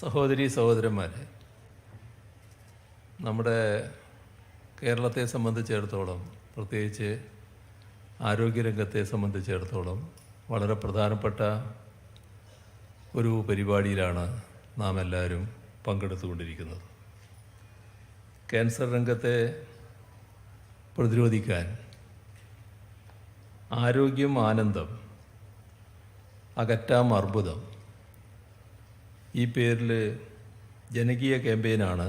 സഹോദരി സഹോദരന്മാരെ നമ്മുടെ കേരളത്തെ സംബന്ധിച്ചിടത്തോളം പ്രത്യേകിച്ച് ആരോഗ്യരംഗത്തെ സംബന്ധിച്ചിടത്തോളം വളരെ പ്രധാനപ്പെട്ട ഒരു പരിപാടിയിലാണ് നാം എല്ലാവരും പങ്കെടുത്തുകൊണ്ടിരിക്കുന്നത്. ക്യാൻസർ രംഗത്തെ പ്രതിരോധിക്കാൻ ആരോഗ്യം ആനന്ദം അകറ്റാം അർബുദം ഈ പേരിൽ ജനകീയ ക്യാമ്പയിനാണ്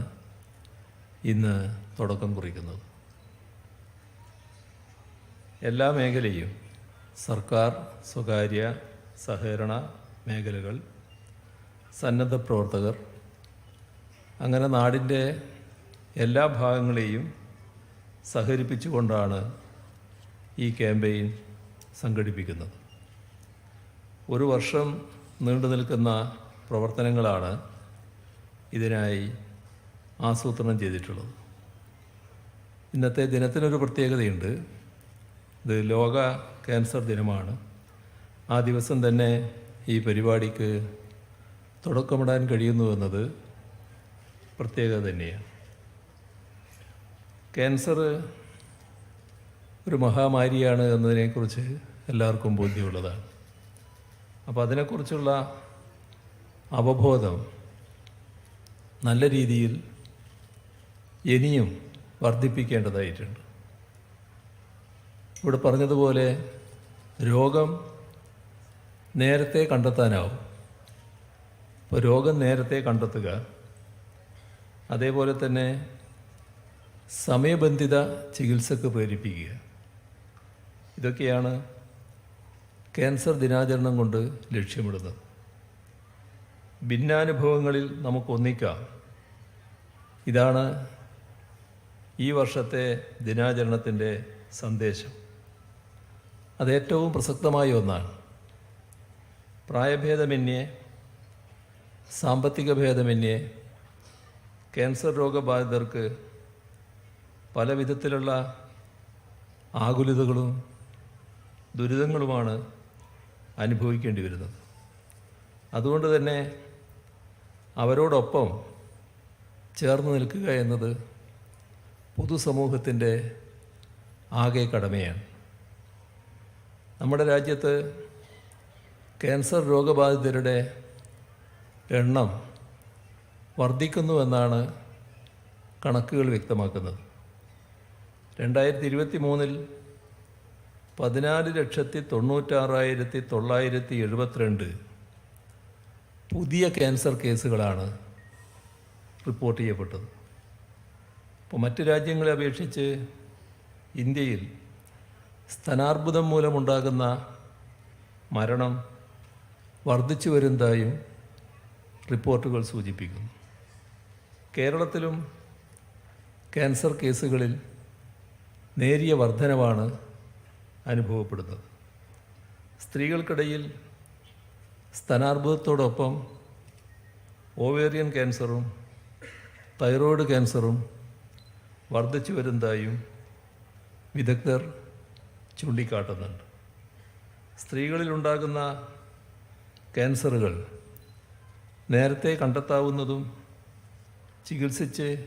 ഇന്ന് തുടക്കം കുറിക്കുന്നത്. എല്ലാ മേഖലയും സർക്കാർ സ്വകാര്യ സഹകരണ മേഖലകൾ സന്നദ്ധ പ്രവർത്തകർ അങ്ങനെ നാടിന്റെ എല്ലാ ഭാഗങ്ങളെയും സഹകരിപ്പിച്ചുകൊണ്ടാണ് ഈ ക്യാമ്പയിൻ സംഘടിപ്പിക്കുന്നത്. ഒരു വർഷം നീണ്ടു നിൽക്കുന്ന പ്രവർത്തനങ്ങളാണ് ഇതിനായി ആസൂത്രണം ചെയ്തിട്ടുള്ളത്. ഇന്നത്തെ ദിനത്തിനൊരു പ്രത്യേകതയുണ്ട്. ഇത് ലോക ക്യാൻസർ ദിനമാണ്. ആ ദിവസം തന്നെ ഈ പരിപാടിക്ക് തുടക്കമിടാൻ കഴിയുന്നു എന്നത് പ്രത്യേകത തന്നെയാണ്. ക്യാൻസർ ഒരു മഹാമാരിയാണ് എന്നതിനെക്കുറിച്ച് എല്ലാവർക്കും ബോധ്യമുള്ളതാണ്. അപ്പോൾ അതിനെക്കുറിച്ചുള്ള അവബോധം നല്ല രീതിയിൽ ഇനിയും വർദ്ധിപ്പിക്കേണ്ടതായിട്ടുണ്ട്. ഇവിടെ പറഞ്ഞതുപോലെ രോഗം നേരത്തെ കണ്ടെത്താനാവും. ഇപ്പോൾ രോഗം നേരത്തെ കണ്ടെത്തുക. അതേപോലെ തന്നെ സമയബന്ധിത ചികിത്സക്ക് പ്രേരിപ്പിക്കുക. ഇതൊക്കെയാണ് ക്യാൻസർ ദിനാചരണം കൊണ്ട് ലക്ഷ്യമിടുന്നത്. ഭിന്നാനുഭവങ്ങളിൽ നമുക്ക് ഒന്നിക്കാം ഇതാണ് ഈ വർഷത്തെ ദിനാചരണത്തിന്റെ സന്ദേശം. അതേറ്റവും പ്രസക്തമായ ഒന്നാണ്. പ്രായഭേദമന്യേ സാമ്പത്തിക ഭേദമന്യേ ക്യാൻസർ രോഗബാധിതർക്ക് പല വിധത്തിലുള്ള ആകുലതകളും ദുരിതങ്ങളുമാണ് അനുഭവിക്കേണ്ടി വരുന്നത്. അതുകൊണ്ട് തന്നെ അവരോടൊപ്പം ചേർന്ന് നിൽക്കുക എന്നത് പൊതുസമൂഹത്തിന്റെ ആകെ കടമയാണ്. നമ്മുടെ രാജ്യത്ത് ക്യാൻസർ രോഗബാധിതരുടെ എണ്ണം വർദ്ധിക്കുന്നുവെന്നാണ് കണക്കുകൾ വ്യക്തമാക്കുന്നത്. രണ്ടായിരത്തി ഇരുപത്തി മൂന്നിൽ പതിനാല് ലക്ഷത്തി തൊണ്ണൂറ്റാറായിരത്തി തൊള്ളായിരത്തി എഴുപത്തിരണ്ട് പുതിയ ക്യാൻസർ കേസുകളാണ് റിപ്പോർട്ട് ചെയ്യപ്പെട്ടത്. അപ്പോൾ മറ്റ് രാജ്യങ്ങളെ അപേക്ഷിച്ച് ഇന്ത്യയിൽ സ്തനാർബുദം മൂലമുണ്ടാകുന്ന മരണം വർദ്ധിച്ചു വരുന്നതായും റിപ്പോർട്ടുകൾ സൂചിപ്പിക്കുന്നു. കേരളത്തിലും ക്യാൻസർ കേസുകളിൽ നേരിയ വർധനവാണ് അനുഭവപ്പെടുന്നത്. സ്ത്രീകൾക്കിടയിൽ സ്തനാർബുദത്തോടൊപ്പം ഓവേറിയൻ ക്യാൻസറും തൈറോയ്ഡ് ക്യാൻസറും വർദ്ധിച്ചു വരുന്നതായും വിദഗ്ധർ ചൂണ്ടിക്കാട്ടുന്നുണ്ട്. സ്ത്രീകളിലുണ്ടാകുന്ന ക്യാൻസറുകൾ നേരത്തെ കണ്ടെത്താവുന്നതും ചികിത്സിച്ച്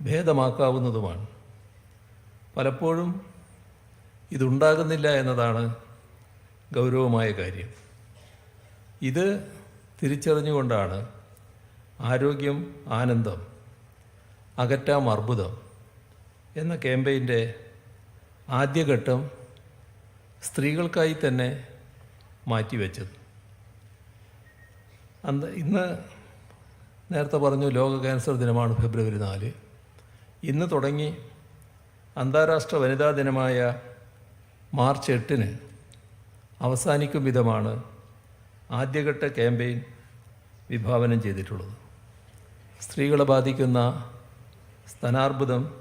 ഭേദമാക്കാവുന്നതുമാണ്. പലപ്പോഴും ഇതുണ്ടാകുന്നില്ല എന്നതാണ് ഗൗരവമായ കാര്യം. ഇത് തിരിച്ചറിഞ്ഞുകൊണ്ടാണ് ആരോഗ്യം ആനന്ദം അകറ്റാം അർബുദം എന്ന ക്യാമ്പയിന്റെ ആദ്യഘട്ടം സ്ത്രീകൾക്കായി തന്നെ മാറ്റിവെച്ചത്. അന്ന് ഇന്ന് നേരത്തെ പറഞ്ഞു ലോക ക്യാൻസർ ദിനമാണ് ഫെബ്രുവരി നാല്. ഇന്ന് തുടങ്ങി അന്താരാഷ്ട്ര വനിതാ ദിനമായ മാർച്ച് എട്ടിന് അവസാനിക്കും വിധമാണ് ആദ്യഘട്ട ക്യാമ്പയിൻ വിഭാവനം ചെയ്തിട്ടുള്ളത്. സ്ത്രീകളെ ബാധിക്കുന്ന സ്തനാർബുദം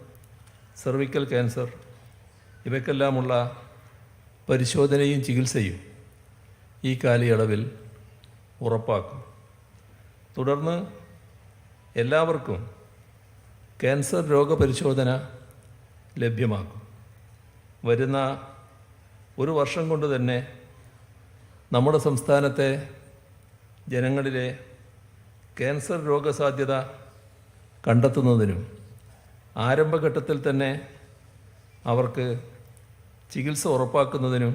സെർവിക്കൽ ക്യാൻസർ ഇവയ്ക്കെല്ലാമുള്ള പരിശോധനയും ചികിത്സയും ഈ കാലയളവിൽ ഉറപ്പാക്കും. തുടർന്ന് എല്ലാവർക്കും ക്യാൻസർ രോഗപരിശോധന ലഭ്യമാക്കും. വരുന്ന ഒരു വർഷം കൊണ്ട് തന്നെ നമ്മുടെ സംസ്ഥാനത്തെ ജനങ്ങളിലെ ക്യാൻസർ രോഗസാധ്യത കണ്ടെത്തുന്നതിനും ആരംഭഘട്ടത്തിൽ തന്നെ അവർക്ക് ചികിത്സ ഉറപ്പാക്കുന്നതിനും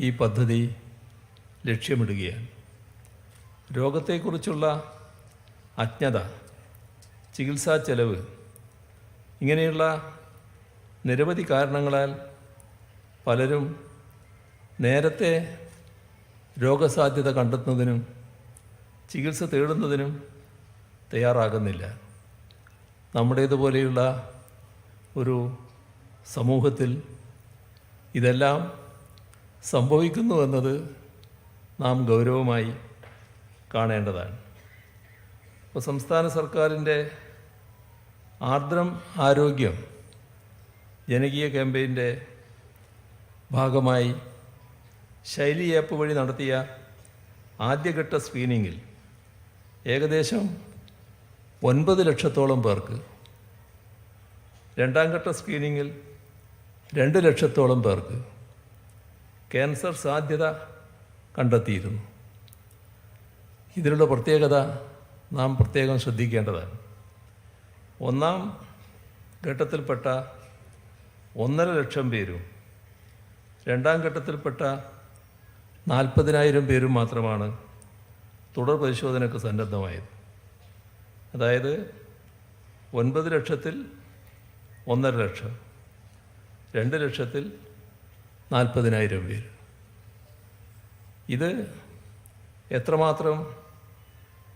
ഈ പദ്ധതി ലക്ഷ്യമിടുകയാണ്. രോഗത്തെക്കുറിച്ചുള്ള അജ്ഞത ചികിത്സാ ചെലവ് ഇങ്ങനെയുള്ള നിരവധി കാരണങ്ങളാൽ പലരും നേരത്തെ രോഗസാധ്യത കണ്ടെത്തുന്നതിനും ചികിത്സ തേടുന്നതിനും തയ്യാറാകുന്നില്ല. നമ്മുടേതുപോലെയുള്ള ഒരു സമൂഹത്തിൽ ഇതെല്ലാം സംഭവിക്കുന്നു എന്നത് നാം ഗൗരവമായി കാണേണ്ടതാണ്. ഇപ്പോൾ സംസ്ഥാന സർക്കാരിന്റെ ആർദ്രം ആരോഗ്യം ജനകീയ ക്യാമ്പയിന്റെ ഭാഗമായി ശൈലി ആപ്പ് വഴി നടത്തിയ ആദ്യഘട്ട സ്ക്രീനിങ്ങിൽ ഏകദേശം ഒൻപത് ലക്ഷത്തോളം പേർക്ക് രണ്ടാം ഘട്ട സ്ക്രീനിങ്ങിൽ രണ്ട് ലക്ഷത്തോളം പേർക്ക് ക്യാൻസർ സാധ്യത കണ്ടെത്തിയിരുന്നു. ഇതിലുള്ള പ്രത്യേകത നാം പ്രത്യേകം ശ്രദ്ധിക്കേണ്ടതാണ്. ഒന്നാം ഘട്ടത്തിൽപ്പെട്ട ഒന്നര ലക്ഷം പേരും രണ്ടാം ഘട്ടത്തിൽപ്പെട്ട നാൽപ്പതിനായിരം പേരും മാത്രമാണ് തുടർ പരിശോധനയ്ക്ക് സന്നദ്ധമായത്. അതായത് ഒൻപത് ലക്ഷത്തിൽ ഒന്നര ലക്ഷം രണ്ട് ലക്ഷത്തിൽ നാൽപ്പതിനായിരം പേര്. ഇത് എത്രമാത്രം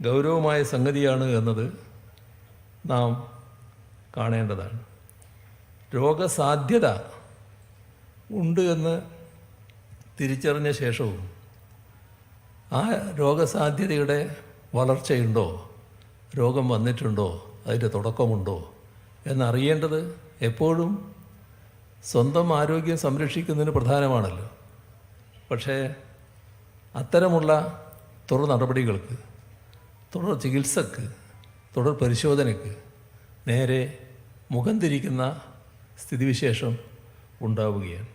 ഗൗരവമായ സംഗതിയാണ് എന്നത് നാം കാണേണ്ടതാണ്. രോഗസാധ്യത ഉണ്ട് എന്ന് തിരിച്ചറിഞ്ഞ ശേഷവും ആ രോഗസാധ്യതയുടെ വളർച്ചയുണ്ടോ? രോഗം വന്നിട്ടുണ്ടോ? അതിന്റെ തുടക്കമുണ്ടോ? എന്നറിയേണ്ടത് എപ്പോഴും സ്വന്തം ആരോഗ്യം സംരക്ഷിക്കുന്നതിന് പ്രധാനമാണല്ലോ. പക്ഷേ അത്തരമുള്ള തുടർ നടപടികൾക്ക് തുടർ ചികിത്സക്ക് തുടർ പരിശോധനയ്ക്ക് നേരെ മുഖം തിരിക്കുന്ന സ്ഥിതിവിശേഷം ഉണ്ടാവുകയാണ്.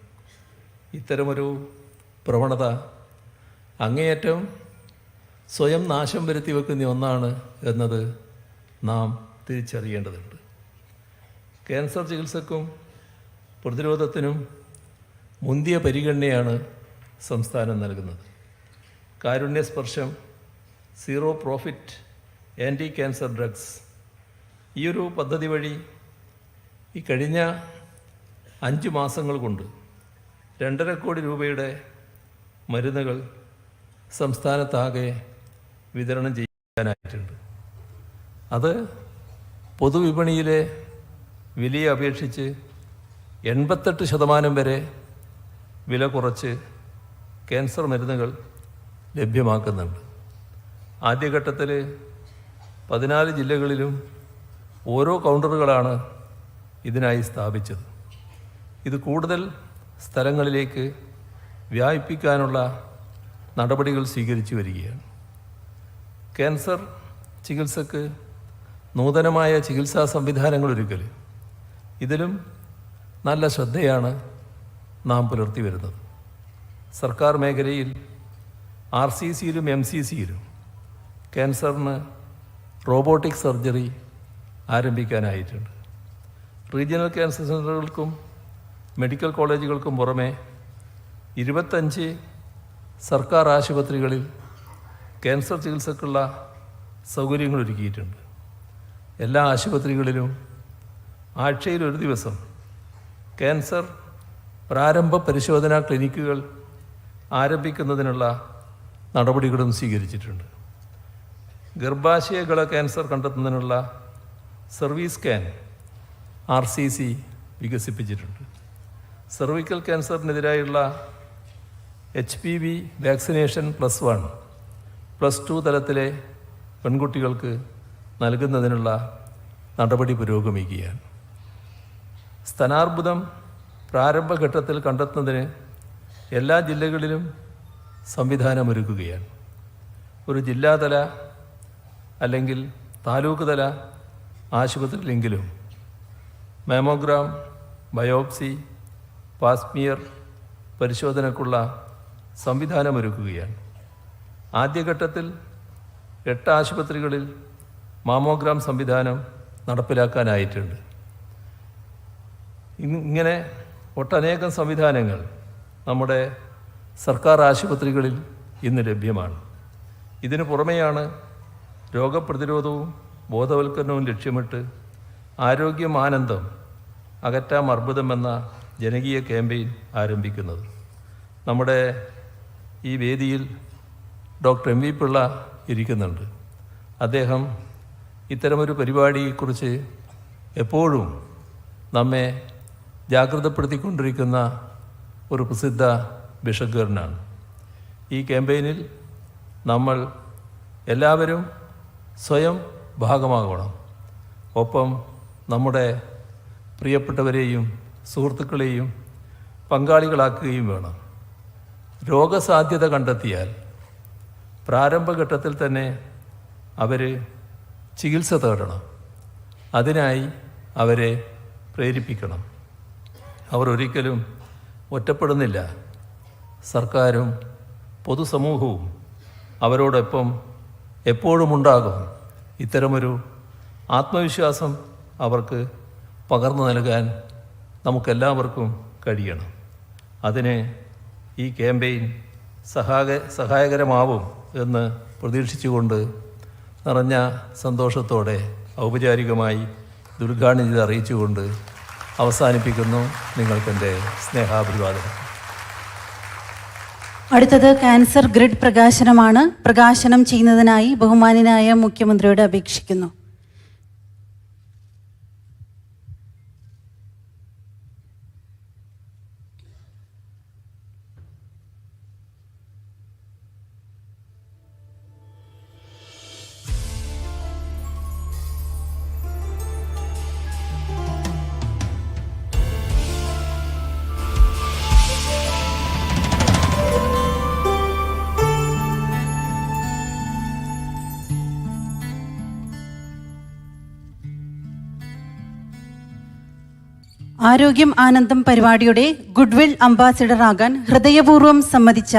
ഇത്തരമൊരു പ്രവണത അങ്ങേയറ്റം സ്വയം നാശം വരുത്തി വെക്കുന്ന ഒന്നാണ് എന്നത് നാം തിരിച്ചറിയേണ്ടതുണ്ട്. ക്യാൻസർ ചികിത്സക്കും പ്രതിരോധത്തിനും മുന്തിയ പരിഗണനയാണ് സംസ്ഥാനം നൽകുന്നത്. Karunyasparsham zero profit anti cancer drugs. ഈ ഒരു പദ്ധതി വഴി ഈ കഴിഞ്ഞ അഞ്ച് മാസങ്ങൾ കൊണ്ട് രണ്ടര കോടി രൂപയുടെ മരുന്നുകൾ സംസ്ഥാനത്താകെ വിതരണം ചെയ്യാനായിട്ടുണ്ട്. അത് പൊതുവിപണിയിലെ വിലയെ അപേക്ഷിച്ച് എൺപത്തെട്ട് ശതമാനം വരെ വില കുറച്ച് ക്യാൻസർ മരുന്നുകൾ ലഭ്യമാക്കുന്നുണ്ട്. ആദ്യഘട്ടത്തിൽ പതിനാല് ജില്ലകളിലും ഓരോ കൗണ്ടറുകളാണ് ഇതിനായി സ്ഥാപിച്ചത്. ഇത് കൂടുതൽ സ്ഥലങ്ങളിലേക്ക് വ്യാപിപ്പിക്കാനുള്ള നടപടികൾ സ്വീകരിച്ചു വരികയാണ്. ക്യാൻസർ ചികിത്സക്ക് നൂതനമായ ചികിത്സാ സംവിധാനങ്ങൾ ഒരുക്കൽ ഇതിലും നല്ല ശ്രദ്ധയാണ് നാം പുലർത്തി വരുന്നത്. സർക്കാർ മേഖലയിൽ ആർ സി സിയിലും എം സി സിയിലും ക്യാൻസറിന് റോബോട്ടിക് സർജറി ആരംഭിക്കാനായിട്ടുണ്ട്. റീജിയണൽ ക്യാൻസർ സെന്ററുകൾക്കും മെഡിക്കൽ കോളേജുകൾക്കും പുറമെ ഇരുപത്തഞ്ച് സർക്കാർ ആശുപത്രികളിൽ ക്യാൻസർ ചികിത്സക്കുള്ള സൗകര്യങ്ങൾ ഒരുക്കിയിട്ടുണ്ട്. എല്ലാ ആശുപത്രികളിലും ആഴ്ചയിൽ ഒരു ദിവസം ക്യാൻസർ പ്രാരംഭ പരിശോധനാ ക്ലിനിക്കുകൾ ആരംഭിക്കുന്നതിനുള്ള നടപടികളും സ്വീകരിച്ചിട്ടുണ്ട്. ഗർഭാശയകള ക്യാൻസർ കണ്ടെത്തുന്നതിനുള്ള service scan R C C വികസിപ്പിച്ചിട്ടുണ്ട്. Cervical ക്യാൻസറിനെതിരായുള്ള H P V vaccination plus one plus two തലത്തിലെ പെൺകുട്ടികൾക്ക് നൽകുന്നതിനുള്ള നടപടി പുരോഗമിക്കുകയാണ്. സ്തനാർബുദം പ്രാരംഭഘട്ടത്തിൽ കണ്ടെത്തുന്നതിന് എല്ലാ ജില്ലകളിലും സംവിധാനമൊരുക്കുകയാണ്. ഒരു ജില്ലാതല അല്ലെങ്കിൽ താലൂക്ക് തല ആശുപത്രിയിലെങ്കിലും മാമോഗ്രാം ബയോപ്സി പാസ്മിയർ പരിശോധനക്കുള്ള സംവിധാനമൊരുക്കുകയാണ്. ആദ്യഘട്ടത്തിൽ എട്ട് ആശുപത്രികളിൽ മാമോഗ്രാം സംവിധാനം നടപ്പിലാക്കാനായിട്ടുണ്ട്. ഇങ്ങനെ ഒട്ടനേകം സംവിധാനങ്ങൾ നമ്മുടെ സർക്കാർ ആശുപത്രികളിൽ ഇന്ന് ലഭ്യമാണ്. ഇതിനു പുറമെയാണ് രോഗപ്രതിരോധവും ബോധവൽക്കരണവും ലക്ഷ്യമിട്ട് ആരോഗ്യമാനന്ദം അകറ്റാം അർബുദം എന്ന ജനകീയ ക്യാമ്പയിൻ ആരംഭിക്കുന്നത്. നമ്മുടെ ഈ വേദിയിൽ ഡോക്ടർ എം വി പിള്ള ഇരിക്കുന്നുണ്ട്. അദ്ദേഹം ഇത്തരമൊരു പരിപാടിയെക്കുറിച്ച് എപ്പോഴും നമ്മെ ജാഗ്രതപ്പെടുത്തിക്കൊണ്ടിരിക്കുന്ന ഒരു പ്രസിദ്ധ ബിഷഗറിനാണ് ഈ ക്യാമ്പയിനിൽ നമ്മൾ എല്ലാവരും സ്വയം ഭാഗമാകണം. ഒപ്പം നമ്മുടെ പ്രിയപ്പെട്ടവരെയും സുഹൃത്തുക്കളെയും പങ്കാളികളാക്കുകയും വേണം. രോഗസാധ്യത കണ്ടെത്തിയാൽ പ്രാരംഭഘട്ടത്തിൽ തന്നെ അവർ ചികിത്സ തേടണം. അതിനായി അവരെ പ്രേരിപ്പിക്കണം. അവർ ഒരിക്കലും ഒറ്റപ്പെടുന്നില്ല. സർക്കാരും പൊതുസമൂഹവും അവരോടൊപ്പം എപ്പോഴും ഉണ്ടാകും ഇത്തരമൊരു ആത്മവിശ്വാസം അവർക്ക് പകർന്നു നൽകാൻ നമുക്കെല്ലാവർക്കും കഴിയണം. അതിന് ഈ ക്യാമ്പയിൻ സഹായ സഹായകരമാവും എന്ന് പ്രതീക്ഷിച്ചുകൊണ്ട് നിറഞ്ഞ സന്തോഷത്തോടെ ഔപചാരികമായി ദുർഗാണിത അറിയിച്ചുകൊണ്ട് അവസാനിപ്പിക്കുന്നു നിങ്ങൾക്കെന്റെ സ്നേഹാഭിവാദനം. അടുത്തത് ക്യാൻസർ ഗ്രിഡ് പ്രകാശനമാണ്. പ്രകാശനം ചെയ്യുന്നതിനായി ബഹുമാനായ മുഖ്യമന്ത്രിയോട് അപേക്ഷിക്കുന്നു. ആരോഗ്യം ആനന്ദം പരിപാടിയുടെ ഗുഡ്വിൽ അംബാസിഡർ ആകാൻ ഹൃദയപൂർവം സമ്മതിച്ച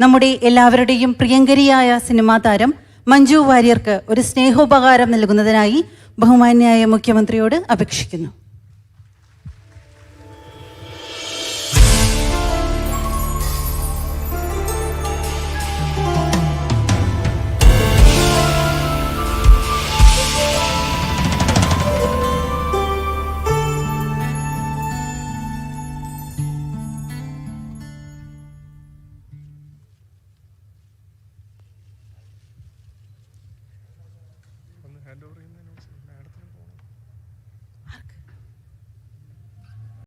നമ്മുടെ എല്ലാവരുടെയും പ്രിയങ്കരിയായ സിനിമാ താരം മഞ്ജു വാര്യർക്ക് ഒരു സ്നേഹോപകാരം നൽകുന്നതിനായി ബഹുമാന്യായ മുഖ്യമന്ത്രിയോട് അപേക്ഷിക്കുന്നു.